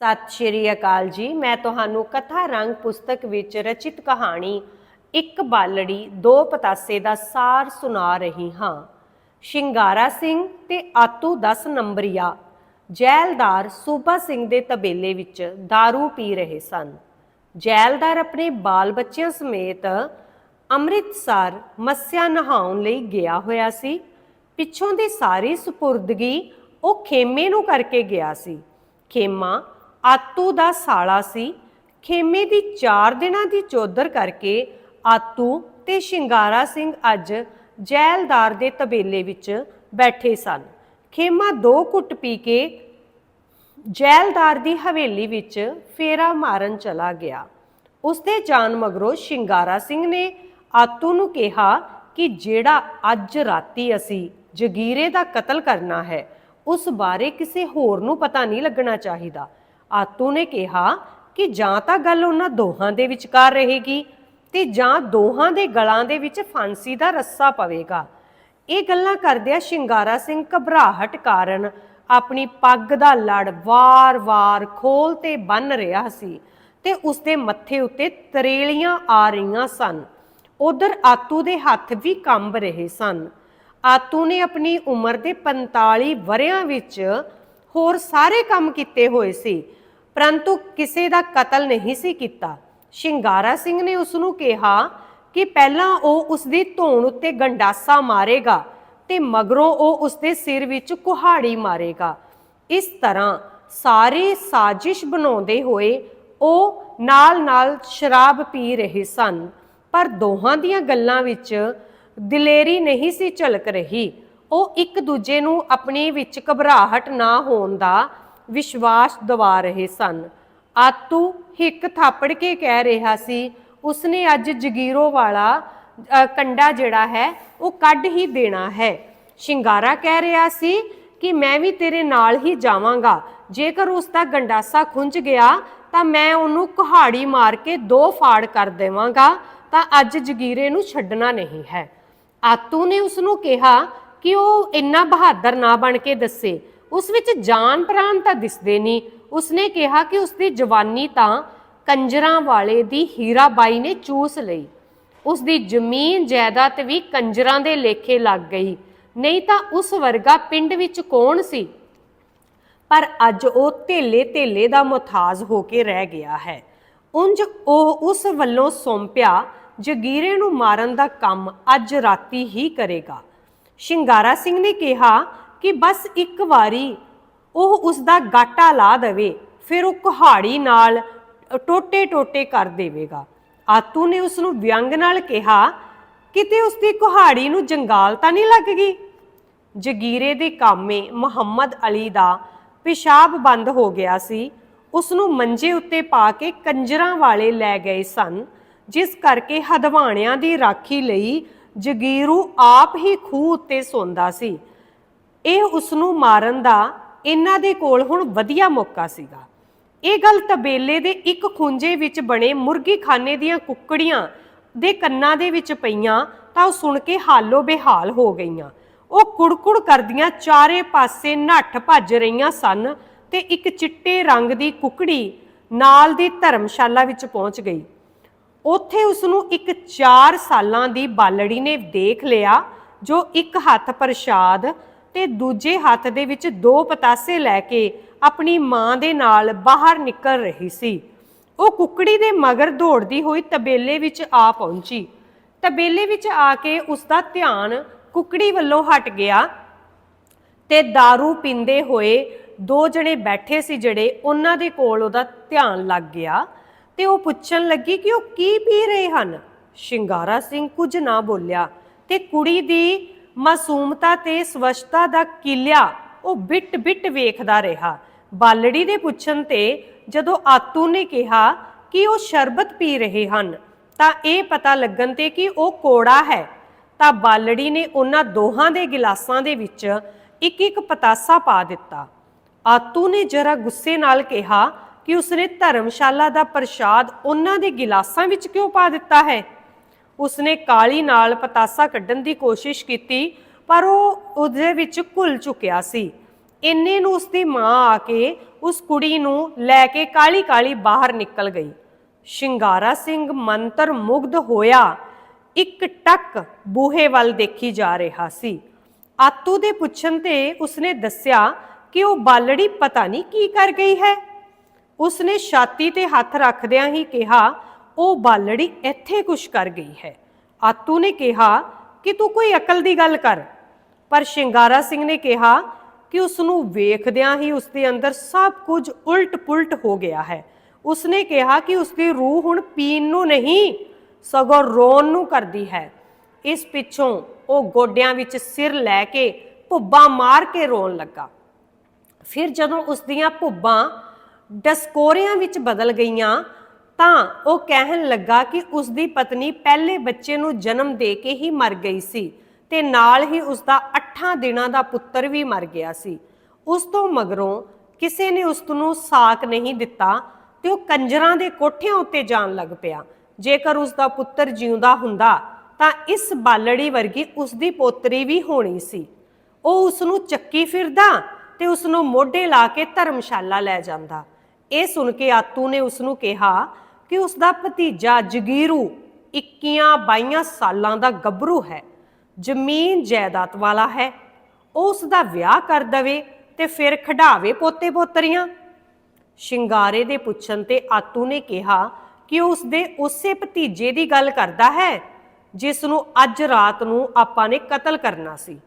ਸਤਿ ਸ਼੍ਰੀ ਅਕਾਲ ਜੀ। ਮੈਂ ਤੁਹਾਨੂੰ ਕਥਾ ਰੰਗ ਪੁਸਤਕ ਵਿੱਚ ਰਚਿਤ ਕਹਾਣੀ ਇੱਕ ਬਾਲੜੀ ਦੋ ਪਤਾਸੇ ਦਾ ਸਾਰ ਸੁਣਾ ਰਹੀ ਹਾਂ। ਸ਼ਿੰਗਾਰਾ ਸਿੰਘ ਤੇ ਆਤੂ 10 ਨੰਬਰੀਆ, ਜੈਲਦਾਰ ਸੂਬਾ ਸਿੰਘ ਦੇ ਤਬੇਲੇ ਵਿੱਚ दारू ਪੀ ਰਹੇ ਸਨ। ਜੈਲਦਾਰ ਆਪਣੇ ਬਾਲ ਬੱਚਿਆਂ ਸਮੇਤ ਅੰਮ੍ਰਿਤਸਰ ਮੱਸਿਆ ਨਹਾਉਣ ਲਈ ਗਿਆ ਹੋਇਆ ਸੀ। ਪਿੱਛੋਂ ਦੀ ਸਾਰੀ ਸਪੁਰਦਗੀ ਉਹ ਖੇਮੇ ਨੂੰ ਕਰਕੇ ਗਿਆ ਸੀ। ਖੇਮਾ ਆਤੂ ਦਾ ਸਾਲਾ ਸੀ। ਖੇਮੇ ਦੀ 4 ਦਿਨਾਂ ਦੀ ਚੌਧਰ ਕਰਕੇ ਆਤੂ ਤੇ ਸ਼ਿੰਗਾਰਾ ਸਿੰਘ ਅੱਜ ਜੈਲਦਾਰ ਦੇ ਤਬੇਲੇ ਵਿੱਚ ਬੈਠੇ ਸਨ। ਖੇਮਾ ਦੋ ਘੁੱਟ ਪੀ ਕੇ ਜੈਲਦਾਰ ਦੀ ਹਵੇਲੀ ਵਿੱਚ ਫੇਰਾ ਮਾਰਨ ਚਲਾ ਗਿਆ। ਉਸਦੇ ਜਾਣ ਮਗਰੋਂ ਸ਼ਿੰਗਾਰਾ ਸਿੰਘ ਨੇ ਆਤੂ ਨੂੰ ਕਿਹਾ ਕਿ ਜਿਹੜਾ ਅੱਜ ਰਾਤੀ ਅਸੀਂ ਜਗੀਰੇ ਦਾ ਕਤਲ ਕਰਨਾ ਹੈ, ਉਸ ਬਾਰੇ ਕਿਸੇ ਹੋਰ ਨੂੰ ਪਤਾ ਨਹੀਂ ਲੱਗਣਾ ਚਾਹੀਦਾ। ਆਤੂ ਨੇ ਕਿਹਾ ਕਿ ਜਾਂ ਤਾਂ ਗੱਲ ਉਹਨਾਂ ਦੋਹਾਂ ਦੇ ਵਿਚਕਾਰ ਰਹੇਗੀ ਤੇ ਜਾਂ ਦੋਹਾਂ ਦੇ ਗਲਾਂ ਦੇ ਵਿੱਚ ਫਾਂਸੀ ਦਾ ਰੱਸਾ ਪਵੇਗਾ। ਇਹ ਗੱਲਾਂ ਕਰਦਿਆਂ ਸ਼ਿੰਗਾਰਾ ਸਿੰਘ ਘਬਰਾਹਟ ਕਾਰਨ ਆਪਣੀ ਪੱਗ ਦਾ ਲੜ ਵਾਰ-ਵਾਰ ਖੋਲ ਤੇ ਬੰਨ ਰਿਹਾ ਸੀ ਤੇ ਉਸਦੇ ਮੱਥੇ ਉੱਤੇ ਤਰੇਲੀਆਂ ਆ ਰਹੀਆਂ ਸਨ। ਉਧਰ ਆਤੂ ਦੇ ਹੱਥ ਵੀ ਕੰਬ ਰਹੇ ਸਨ। ਆਤੂ ਨੇ ਆਪਣੀ ਉਮਰ ਦੇ 45 ਵਰਿਆਂ ਵਿੱਚ ਹੋਰ ਸਾਰੇ ਕੰਮ ਕੀਤੇ ਹੋਏ ਸੀ। ਪਰੰਤੂ ਕਿਸੇ ਦਾ ਕਤਲ ਨਹੀਂ ਸੀ ਕੀਤਾ। ਸ਼ਿੰਗਾਰਾ ਸਿੰਘ ਨੇ ਉਸ ਨੂੰ ਕਿਹਾ ਕਿ ਪਹਿਲਾਂ ਉਹ ਉਸ ਦੀ ਧੌਣ ਉੱਤੇ ਗੰਡਾਸਾ ਮਾਰੇਗਾ ਤੇ ਮਗਰੋਂ ਉਹ ਉਸ ਦੇ ਸਿਰ ਵਿੱਚ ਕੁਹਾੜੀ ਮਾਰੇਗਾ। ਇਸ ਤਰ੍ਹਾਂ ਸਾਰੇ ਸਾਜ਼ਿਸ਼ ਬਣਾਉਂਦੇ ਹੋਏ ਉਹ ਨਾਲ-ਨਾਲ ਸ਼ਰਾਬ ਪੀ ਰਹੇ ਸਨ, ਪਰ ਦੋਹਾਂ ਦੀਆਂ ਗੱਲਾਂ ਵਿੱਚ ਦਿਲੇਰੀ ਨਹੀਂ ਸੀ ਝਲਕ ਰਹੀ। ਉਹ ਇੱਕ ਦੂਜੇ ਨੂੰ ਆਪਣੇ ਵਿੱਚ ਘਬਰਾਹਟ ਨਾ ਹੋਣ ਦਾ ਵਿਸ਼ਵਾਸ ਦਿਵਾ ਰਹੇ ਸਨ। ਆਤੂ ਹਿੱਕ ਥਾਪੜ ਕੇ ਕਹਿ ਰਿਹਾ ਸੀ ਉਸਨੇ ਅੱਜ ਜਗੀਰੋ ਵਾਲਾ ਅ, ਕੰਡਾ ਜਿਹੜਾ ਹੈ ਉਹ ਕੱਢ ਹੀ ਦੇਣਾ ਹੈ। ਸ਼ਿੰਗਾਰਾ ਕਹਿ ਰਿਹਾ ਸੀ ਕਿ ਮੈਂ ਵੀ ਤੇਰੇ ਨਾਲ ਹੀ ਜਾਵਾਂਗਾ। ਜੇਕਰ ਉਸ ਦਾ ਗੰਡਾਸਾ ਖੁੰਝ ਗਿਆ ਤਾਂ ਮੈਂ ਉਹਨੂੰ ਕੁਹਾੜੀ ਮਾਰ ਕੇ ਦੋ ਫਾੜ ਕਰ ਦੇਵਾਂਗਾ ਤਾਂ ਅੱਜ ਜਗੀਰੇ ਨੂੰ ਛੱਡਣਾ ਨਹੀਂ ਹੈ। ਆਤੂ ਨੇ ਉਸ ਨੂੰ ਕਿਹਾ ਕਿ ਉਹ ਇੰਨਾ ਬਹਾਦਰ ਨਾ ਬਣ ਕੇ ਦੱਸੇ। ਉਸ ਵਿੱਚ ਜਾਨ ਪ੍ਰਾਣ ਤਾਂ ਦਿਸਦੇ ਨਹੀਂ ਉਸਨੇ ਕਿਹਾ ਕਿ ਉਸਦੀ ਜਵਾਨੀ ਤਾਂ ਕੰਜਰਾਂ ਵਾਲੇ ਦੀ ਹੀਰਾਬਾਈ ਨੇ ਚੂਸ ਲਈ। ਉਸ ਦੀ ਜ਼ਮੀਨ, ਜਾਇਦਾਦ ਵੀ ਕੰਜਰਾਂ ਦੇ ਲੇਖੇ ਲੱਗ ਗਈ। ਨਹੀਂ ਤਾਂ ਉਸ ਵਰਗਾ ਪਿੰਡ ਵਿੱਚ ਕੌਣ ਸੀ? ਪਰ ਅੱਜ ਉਹ ਧੇਲੇ ਧੇਲੇ ਦਾ ਮੁਹਤਾਜ ਹੋ ਕੇ ਰਹਿ ਗਿਆ ਹੈ। ਉੰਜ ਉਹ ਉਸ ਵੱਲੋਂ ਸੌਂਪਿਆ ਜਗੀਰੇ ਨੂੰ ਮਾਰਨ ਦਾ ਕੰਮ ਅੱਜ ਰਾਤੀ ਹੀ ਕਰੇਗਾ। ਸ਼ਿੰਗਾਰਾ ਸਿੰਘ ਨੇ ਕਿਹਾ ਕਿ ਬਸ ਇੱਕ ਵਾਰੀ ਉਹ ਉਸ ਦਾ ਗਾਟਾ ਲਾ ਦੇਵੇ, ਫਿਰ ਉਹ ਕੁਹਾੜੀ ਨਾਲ ਟੋਟੇ ਟੋਟੇ ਕਰ ਦੇਵੇਗਾ। ਆਤੂ ਨੇ ਉਸ ਨੂੰ ਵਿਅੰਗ ਨਾਲ ਕਿਹਾ, ਕਿਤੇ ਉਸ ਦੀ ਕੁਹਾੜੀ ਨੂੰ ਜੰਗਾਲ ਤਾਂ ਨਹੀਂ ਲੱਗ ਗਈ? ਜਗੀਰੇ ਦੇ ਕਾਮੇ ਮੁਹੰਮਦ ਅਲੀ ਦਾ ਪਿਸ਼ਾਬ ਬੰਦ ਹੋ ਗਿਆ ਸੀ। ਉਸ ਨੂੰ ਮੰਜੇ ਉੱਤੇ ਪਾ ਕੇ ਕੰਜਰਾਂ ਵਾਲੇ ਲੈ ਗਏ ਸਨ, ਜਿਸ ਕਰਕੇ ਹਦਵਾਣਿਆਂ ਦੀ ਰਾਖੀ ਲਈ ਜਗੀਰੂ ਆਪ ਹੀ ਖੂਹ ਉੱਤੇ ਸੌਂਦਾ ਸੀ। ਇਹ ਉਸ ਨੂੰ ਮਾਰਨ ਦਾ ਇਹਨਾਂ ਦੇ ਕੋਲ ਹੁਣ ਵਧੀਆ ਮੌਕਾ ਸੀਗਾ। ਇਹ ਗੱਲ ਤਬੇਲੇ ਦੇ ਇੱਕ ਖੁੰਝੇ ਵਿੱਚ ਬਣੇ ਮੁਰਗੀਖਾਨੇ ਦੀਆਂ ਕੁੱਕੜੀਆਂ ਦੇ ਕੰਨਾਂ ਦੇ ਵਿੱਚ ਪਈਆਂ ਤਾਂ ਉਹ ਸੁਣ ਕੇ ਹਾਲੋ ਬੇਹਾਲ ਹੋ ਗਈਆਂ। ਉਹ ਕੁੜਕੁੜ ਕਰਦੀਆਂ ਚਾਰੇ ਪਾਸੇ ਨੱਠ ਭੱਜ ਰਹੀਆਂ ਸਨ ਤੇ ਇੱਕ ਚਿੱਟੇ ਰੰਗ ਦੀ ਕੁਕੜੀ ਨਾਲ ਦੀ ਧਰਮਸ਼ਾਲਾ ਵਿੱਚ ਪਹੁੰਚ ਗਈ। ਉੱਥੇ ਉਸ ਨੂੰ ਇੱਕ 4 ਸਾਲਾਂ ਦੀ ਬਾਲੜੀ ਨੇ ਦੇਖ ਲਿਆ, ਜੋ ਇੱਕ ਹੱਥ ਪ੍ਰਸ਼ਾਦ ਤੇ ਦੂਜੇ ਹੱਥ ਦੇ ਵਿੱਚ ਦੋ ਪਤਾਸੇ ਲੈ ਕੇ ਆਪਣੀ ਮਾਂ ਦੇ ਨਾਲ ਬਾਹਰ ਨਿਕਲ ਰਹੀ ਸੀ। ਉਹ ਕੁਕੜੀ ਦੇ ਮਗਰ ਦੌੜਦੀ ਹੋਈ ਤਬੇਲੇ ਵਿੱਚ ਆ ਪਹੁੰਚੀ। ਤਬੇਲੇ ਵਿੱਚ ਆ ਕੇ ਉਸ ਦਾ ਧਿਆਨ ਕੁਕੜੀ ਵੱਲੋਂ ਹਟ ਗਿਆ ਤੇ दारू ਪੀਂਦੇ ਹੋਏ ਦੋ ਜਣੇ ਬੈਠੇ ਸੀ ਜਿਹੜੇ ਉਹਨਾਂ ਦੇ ਕੋਲ ਉਹਦਾ ਧਿਆਨ ਲੱਗ ਗਿਆ ਤੇ ਉਹ ਪੁੱਛਣ ਲੱਗੀ ਕਿ ਉਹ ਕੀ ਪੀ ਰਹੇ ਹਨ? ਸ਼ਿੰਗਾਰਾ ਸਿੰਘ ਕੁਝ ਨਾ ਬੋਲਿਆ ਤੇ ਕੁੜੀ ਦੀ ਮਾਸੂਮਤਾ ਤੇ ਸਵਛਤਾ ਦਾ ਕਿਲਿਆ ਉਹ ਬਿੱਟ ਬਿੱਟ ਵੇਖਦਾ ਰਿਹਾ। ਬਾਲੜੀ ਦੇ ਪੁੱਛਣ ਤੇ ਜਦੋਂ ਆਤੂ ਨੇ ਕਿਹਾ ਕਿ ਉਹ ਸ਼ਰਬਤ ਪੀ ਰਹੇ ਹਨ, ਤਾਂ ਇਹ ਪਤਾ ਲੱਗਣ ਤੇ ਕਿ ਉਹ ਕੋੜਾ ਹੈ। ਤਾਂ ਬਾਲੜੀ ਨੇ ਉਹਨਾਂ ਦੋਹਾਂ ਦੇ ਗਿਲਾਸਾਂ ਦੇ ਵਿੱਚ ਇੱਕ ਇੱਕ ਪਤਾਸਾ ਪਾ ਦਿੱਤਾ। ਆਤੂ ਨੇ ਜਰਾ ਗੁੱਸੇ ਨਾਲ ਕਿਹਾ ਕਿ ਉਸਨੇ ਧਰਮਸ਼ਾਲਾ ਦਾ ਪ੍ਰਸ਼ਾਦ ਉਹਨਾਂ ਦੇ ਗਿਲਾਸਾਂ ਵਿੱਚ ਕਿਉਂ ਪਾ ਦਿੱਤਾ ਹੈ? ਉਸਨੇ ਕਾਲੀ ਨਾਲ ਪਤਾਸਾ ਕੱਢਣ ਦੀ ਕੋਸ਼ਿਸ਼ ਕੀਤੀ, ਪਰ ਉਹ ਉਹਦੇ ਵਿੱਚ ਘੁਲ ਚੁੱਕਿਆ ਸੀ। ਇੰਨੇ ਨੂੰ ਉਸ ਮਾਂ ਆ ਕੇ ਉਸ ਕੁੜੀ ਨੂੰ ਲੈ ਕੇ ਕਾਲੀ ਕਾਲੀ ਬਾਹਰ ਨਿਕਲ ਗਈ। ਸ਼ਿੰਗਾਰਾ ਸਿੰਘ ਮੰਤਰ ਮੁਗਧ ਹੋਇਆ। ਇੱਕ ਟੱਕ ਬੂਹੇ ਵੱਲ ਦੇਖੀ ਜਾ ਰਿਹਾ ਸੀ। ਆਤੂ ਦੇ ਪੁੱਛਣ ਤੇ ਉਸਨੇ ਦੱਸਿਆ ਕਿ ਉਹ ਬਾਲੜੀ ਪਤਾ ਨਹੀਂ ਕੀ ਕਰ ਗਈ ਹੈ। ਉਸਨੇ ਛਾਤੀ ਤੇ ਹੱਥ ਰੱਖਦਿਆਂ ਹੀ ਕਿਹਾ ਉਹ ਬਾਲੜੀ ਇੱਥੇ ਕੁਛ ਕਰ ਗਈ ਹੈ। ਆਤੂ ਨੇ ਕਿਹਾ ਕਿ ਤੂੰ ਕੋਈ ਅਕਲ ਦੀ ਗੱਲ ਕਰ। ਪਰ ਸ਼ਿੰਗਾਰਾ ਸਿੰਘ ਨੇ ਕਿਹਾ ਕਿ ਉਸ ਨੂੰ ਵੇਖਦਿਆਂ ਹੀ ਉਸ ਦੇ ਅੰਦਰ ਸਭ ਕੁਝ ਉਲਟ-ਪੁਲਟ ਹੋ ਗਿਆ ਹੈ। ਉਸਨੇ ਕਿਹਾ ਕਿ ਉਸ ਦੀ ਰੂਹ ਹੁਣ ਪੀਣ ਨੂੰ ਨਹੀਂ, ਸਗੋਂ ਰੋਣ ਨੂੰ ਕਰਦੀ ਹੈ। ਇਸ ਪਿੱਛੋਂ ਉਹ ਗੋਡਿਆਂ ਵਿੱਚ ਸਿਰ ਲੈ ਕੇ ਭੁੱਬਾਂ ਮਾਰ ਕੇ ਰੋਣ ਲੱਗਾ। ਫਿਰ ਜਦੋਂ ਉਸ ਦੀਆਂ ਭੁੱਬਾਂ ਡਸਕੋਰਿਆਂ ਵਿੱਚ ਬਦਲ ਗਈਆਂ ਤਾਂ ਉਹ ਕਹਿਣ ਲੱਗਾ ਕਿ ਉਸ ਦੀ ਪਤਨੀ ਪਹਿਲੇ ਬੱਚੇ ਨੂੰ ਜਨਮ ਦੇ ਕੇ ਹੀ ਮਰ ਗਈ ਸੀ ਤੇ ਨਾਲ ਹੀ ਉਸ ਦਾ 8 ਦਿਨਾਂ ਦਾ ਪੁੱਤਰ ਵੀ ਮਰ ਗਿਆ ਸੀ। ਉਸ ਤੋਂ ਮਗਰੋਂ ਕਿਸੇ ਨੇ ਉਸ ਨੂੰ ਸਾਕ ਨਹੀਂ ਦਿੱਤਾ ਤੇ ਉਹ ਕੰਜਰਾਂ ਦੇ ਕੋਠਿਆਂ ਉੱਤੇ ਜਾਣ ਲੱਗ ਪਿਆ। ਜੇਕਰ ਉਸ ਦਾ ਪੁੱਤਰ ਜਿਉਂਦਾ ਹੁੰਦਾ ਤਾਂ ਇਸ ਬਾਲੜੀ ਵਰਗੀ ਉਸ ਦੀ ਪੋਤਰੀ ਵੀ ਹੋਣੀ ਸੀ। ਉਹ ਉਸ ਨੂੰ ਚੱਕੀ ਫਿਰਦਾ ਤੇ ਉਸ ਨੂੰ ਮੋਢੇ ਲਾ ਕੇ ਧਰਮਸ਼ਾਲਾ ਲੈ ਜਾਂਦਾ। ਇਹ ਸੁਣ ਕੇ ਆਤੂ ਨੇ ਉਸ ਨੂੰ ਕਿਹਾ ਕਿ ਉਸ ਦਾ ਭਤੀਜਾ ਜਗੀਰੂ 21 22 ਸਾਲਾਂ ਦਾ ਗੱਭਰੂ ਹੈ, ਜ਼ਮੀਨ ਜਾਇਦਾਦ ਵਾਲਾ ਹੈ। ਉਹ ਉਸ ਦਾ ਵਿਆਹ ਕਰ ਦਵੇ ਤੇ ਫਿਰ ਖਢਾਵੇ ਪੋਤੇ ਪੋਤਰੀਆਂ ਸ਼ਿੰਗਾਰੇ ਦੇ ਪੁੱਛਣ ਤੇ ਆਤੂ ਨੇ ਕਿਹਾ ਕਿ ਉਹ ਉਸ ਦੇ ਉਸੇ ਭਤੀਜੇ ਦੀ ਗੱਲ ਕਰਦਾ ਹੈ, ਜਿਸ ਨੂੰ ਅੱਜ ਰਾਤ ਨੂੰ ਆਪਾਂ ਨੇ ਕਤਲ ਕਰਨਾ ਸੀ।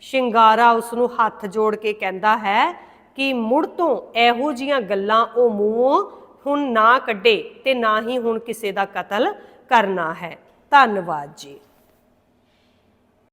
ਸ਼ਿੰਗਾਰਾ ਉਸ ਨੂੰ ਹੱਥ ਜੋੜ ਕੇ ਕਹਿੰਦਾ ਹੈ ਕਿ ਮੁੜ ਤੋਂ ਇਹੋ ਜੀਆਂ ਗੱਲਾਂ ਉਹ ਮੂੰਹੋਂ ਹੁਣ ਨਾ ਕੱਢੇ ਤੇ ਨਾ ਹੀ ਹੁਣ ਕਿਸੇ ਦਾ ਕਤਲ ਕਰਨਾ ਹੈ। ਧੰਨਵਾਦ ਜੀ।